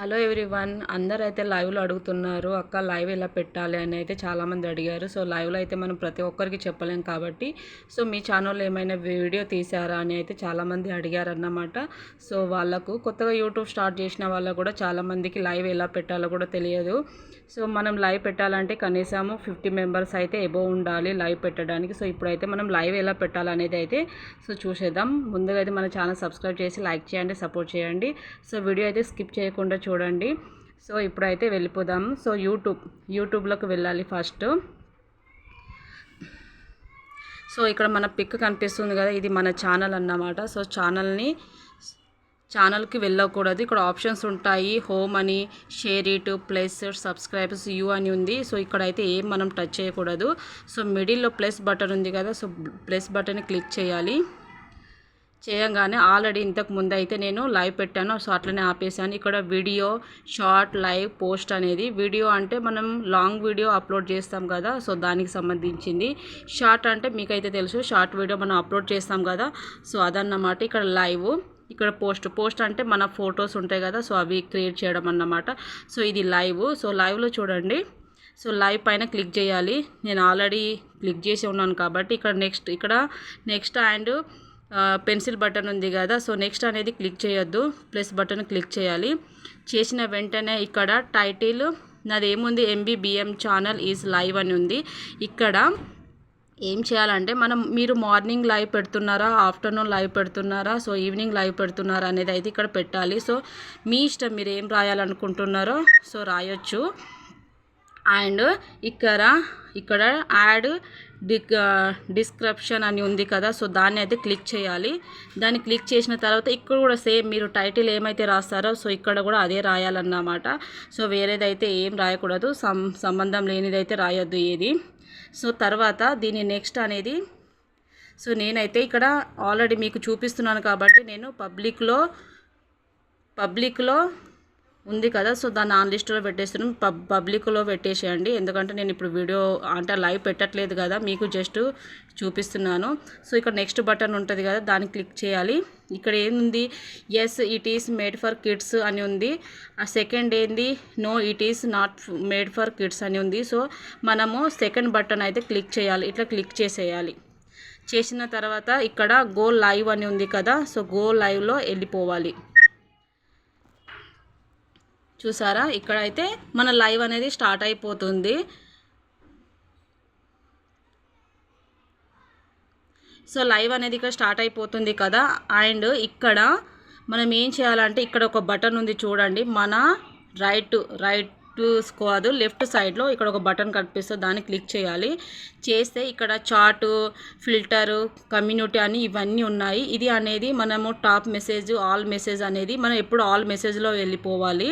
Hello everyone అందరూ అయితే లైవ్లో అడుగుతున్నారు అక్క లైవ్ ఎలా పెట్టాలి? అని అయితే చాలామంది అడిగారు. సో లైవ్లో అయితే మనం ప్రతి ఒక్కరికి చెప్పలేం కాబట్టి సో మీ ఛానల్లో ఏమైనా వీడియో తీసారా అని అయితే చాలామంది అడిగారన్నమాట. సో వాళ్ళకు కొత్తగా యూట్యూబ్ స్టార్ట్ చేసిన వాళ్ళకు కూడా చాలామందికి లైవ్ ఎలా పెట్టాలో కూడా తెలియదు. సో మనం లైవ్ పెట్టాలంటే కనీసము ఫిఫ్టీ మెంబర్స్ అయితే ఎబో ఉండాలి లైవ్ పెట్టడానికి. సో ఇప్పుడైతే మనం లైవ్ ఎలా పెట్టాలనేది అయితే సో చూసేద్దాం. ముందుగా అయితే మన ఛానల్ సబ్స్క్రైబ్ చేసి లైక్ చేయండి సపోర్ట్ చేయండి. సో వీడియో అయితే స్కిప్ చేయకుండా చూడండి. సో ఇప్పుడైతే వెళ్ళిపోదాం. సో యూట్యూబ్ యూట్యూబ్లోకి వెళ్ళాలి ఫస్ట్. సో ఇక్కడ మన పిక్ కనిపిస్తుంది కదా ఇది మన ఛానల్ అన్నమాట. సో ఛానల్ని ఛానల్కి వెళ్ళకూడదు. ఇక్కడ ఆప్షన్స్ ఉంటాయి. హోమ్ అని share it plus subscribers you అని ఉంది. సో ఇక్కడైతే ఏం మనం టచ్ చేయకూడదు. సో మిడిల్లో ప్లస్ బటన్ ఉంది కదా సో ప్లస్ బటన్ క్లిక్ చేయాలి. చేయగానే ఆల్రెడీ ఇంతకు ముందు అయితే నేను లైవ్ పెట్టాను. సో అట్లనే ఆపేసాను ఇక్కడ వీడియో షార్ట్ లైవ్ పోస్ట్ అనేది వీడియో అంటే మనం లాంగ్ వీడియో అప్లోడ్ చేస్తాం కదా సో దానికి సంబంధించింది. షార్ట్ అంటే మీకైతే తెలుసు షార్ట్ వీడియో మనం అప్లోడ్ చేస్తాం కదా సో అదన్నమాట. ఇక్కడ లైవ్ ఇక్కడ పోస్ట్. పోస్ట్ అంటే మన ఫొటోస్ ఉంటాయి కదా సో అవి క్రియేట్ చేయడం అన్నమాట. సో ఇది లైవ్. సో లైవ్లో చూడండి. సో లైవ్ పైన క్లిక్ చేయాలి. నేను ఆల్రెడీ క్లిక్ చేసి ఉన్నాను కాబట్టి ఇక్కడ నెక్స్ట్ ఇక్కడ నెక్స్ట్ అండ్ పెన్సిల్ బటన్ ఉంది కదా సో నెక్స్ట్ అనేది క్లిక్ చేయొద్దు. ప్లస్ బటన్ క్లిక్ చేయాలి. చేసిన వెంటనే ఇక్కడ టైటిల్ నాది ఏముంది ఎంబీబీఎం ఛానల్ ఈజ్ లైవ్ అని ఉంది. ఇక్కడ ఏం చేయాలంటే మనం మీరు మార్నింగ్ లైవ్ పెడుతున్నారా ఆఫ్టర్నూన్ లైవ్ పెడుతున్నారా సో ఈవినింగ్ లైవ్ పెడుతున్నారా అనేది అయితే ఇక్కడ పెట్టాలి. సో మీ ఇష్టం మీరు ఏం రాయాలనుకుంటున్నారో సో రాయొచ్చు. అండ్ ఇక్కడ ఇక్కడ యాడ్ డిక్ డిస్క్రిప్షన్ అని ఉంది కదా సో దాన్ని అయితే క్లిక్ చేయాలి. దాన్ని క్లిక్ చేసిన తర్వాత ఇక్కడ కూడా సేమ్ మీరు టైటిల్ ఏమైతే రాస్తారో సో ఇక్కడ కూడా అదే రాయాలన్నమాట. సో వేరేదైతే ఏం రాయకూడదు సం సంబంధం లేనిదైతే రాయొద్దు ఏది. సో తర్వాత దీని నెక్స్ట్ అనేది సో నేనైతే ఇక్కడ ఆల్రెడీ మీకు చూపిస్తున్నాను కాబట్టి నేను పబ్లిక్లో పబ్లిక్లో ఉంది కదా సో దాన్ని ఆన్ లిస్ట్లో పెట్టేస్తున్నాను పబ్ పబ్లిక్లో పెట్టేసేయండి. ఎందుకంటే నేను ఇప్పుడు వీడియో అంటే లైవ్ పెట్టట్లేదు కదా మీకు జస్ట్ చూపిస్తున్నాను. సో ఇక్కడ నెక్స్ట్ బటన్ ఉంటుంది కదా దాన్ని క్లిక్ చేయాలి. ఇక్కడ ఏంది? Yes it is made for kids అని ఉంది. ఆ సెకండ్ ఏంది? No it is not made for kids అని ఉంది. సో మనము సెకండ్ బటన్ అయితే క్లిక్ చేయాలి. ఇట్లా క్లిక్ చేసేయాలి. చేసిన తర్వాత ఇక్కడ గో లైవ్ అని ఉంది కదా సో గో లైవ్లో వెళ్ళిపోవాలి. చూసారా? ఇక్కడైతే మన లైవ్ అనేది స్టార్ట్ అయిపోతుంది. సో లైవ్ అనేది ఇక్కడ స్టార్ట్ అయిపోతుంది కదా. అండ్ ఇక్కడ మనం ఏం చేయాలంటే ఇక్కడ ఒక బటన్ ఉంది చూడండి. మన రైట్ రైట్ కాదు లెఫ్ట్ సైడ్లో ఇక్కడ ఒక బటన్ కనిపిస్తుంది. దాన్ని క్లిక్ చేయాలి. చేస్తే ఇక్కడ చార్టు ఫిల్టరు కమ్యూనిటీ అని ఇవన్నీ ఉన్నాయి. ఇది అనేది మనము టాప్ మెసేజ్ ఆల్ మెసేజ్ అనేది మనం ఎప్పుడు ఆల్ మెసేజ్లో వెళ్ళిపోవాలి.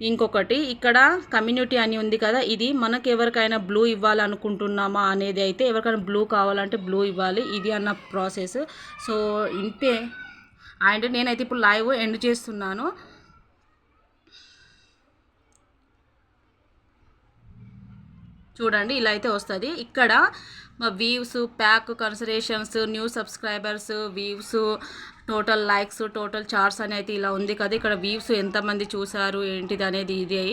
ఇంకొకటి ఇక్కడ కమ్యూనిటీ అని ఉంది కదా ఇది మనకు ఎవరికైనా బ్లూ ఇవ్వాలనుకుంటున్నామా అనేది అయితే ఎవరికైనా బ్లూ కావాలంటే బ్లూ ఇవ్వాలి. ఇది అన్న ప్రాసెస్. సో ఇంతే. అండ్ నేనైతే ఇప్పుడు లైవ్ ఎండ్ చేస్తున్నాను. చూడండి ఇలా అయితే వస్తుంది. ఇక్కడ వ్యూస్ ప్యాక్ కన్సరేషన్స్ new subscribers views total likes total charts అనేది ఇలా ఉంది కదా. ఇక్కడ వ్యూస్ ఎంతమంది చూసారు ఏంటిది అనేది ఇది.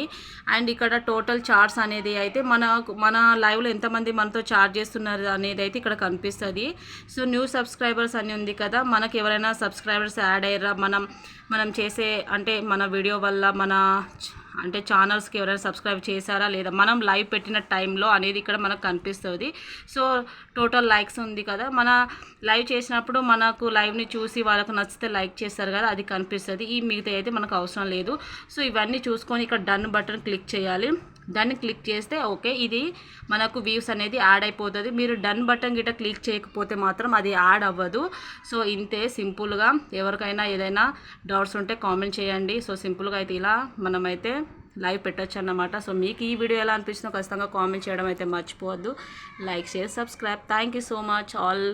అండ్ ఇక్కడ టోటల్ చార్ట్స్ అనేది అయితే మన మన లైవ్లో ఎంతమంది మనతో చార్జ్ చేస్తున్నారు అనేది అయితే ఇక్కడ కనిపిస్తుంది. సో న్యూ సబ్స్క్రైబర్స్ అని ఉంది కదా. మనకి ఎవరైనా సబ్స్క్రైబర్స్ యాడ్ అయ్యారా? మనం మనం చేసే అంటే మన వీడియో వల్ల మన అంటే ఛానల్స్కి ఎవరైనా సబ్స్క్రైబ్ చేశారా? లేదా మనం లైవ్ పెట్టిన టైంలో అనేది ఇక్కడ మనకు కనిపిస్తుంది. సో టోటల్ లైక్స్ ఉంది కదా. మన లైవ్ చేసినప్పుడు మనకు లైవ్ని చూసి వాళ్ళ తర్వాత నచ్చితే లైక్ చేస్తారు కదా అది కనిపిస్తుంది. ఈ మిగతా అయితే మనకు అవసరం లేదు. సో ఇవన్నీ చూసుకొని ఇక్కడ డన్ బటన్ క్లిక్ చేయాలి. దాన్ని క్లిక్ చేస్తే ఓకే ఇది మనకు వ్యూస్ అనేది యాడ్ అయిపోతుంది. మీరు డన్ బటన్ గిట్ట క్లిక్ చేయకపోతే మాత్రం అది యాడ్ అవ్వదు. సో ఇంతే సింపుల్గా ఎవరికైనా ఏదైనా డౌట్స్ ఉంటే కామెంట్ చేయండి. సో సింపుల్గా అయితే ఇలా మనమైతే లైవ్ పెట్టచ్చు అన్నమాట. సో మీకు ఈ వీడియో ఎలా అనిపిస్తుందో ఖచ్చితంగా కామెంట్ చేయడం అయితే మర్చిపోవద్దు. Like share subscribe thank you so much all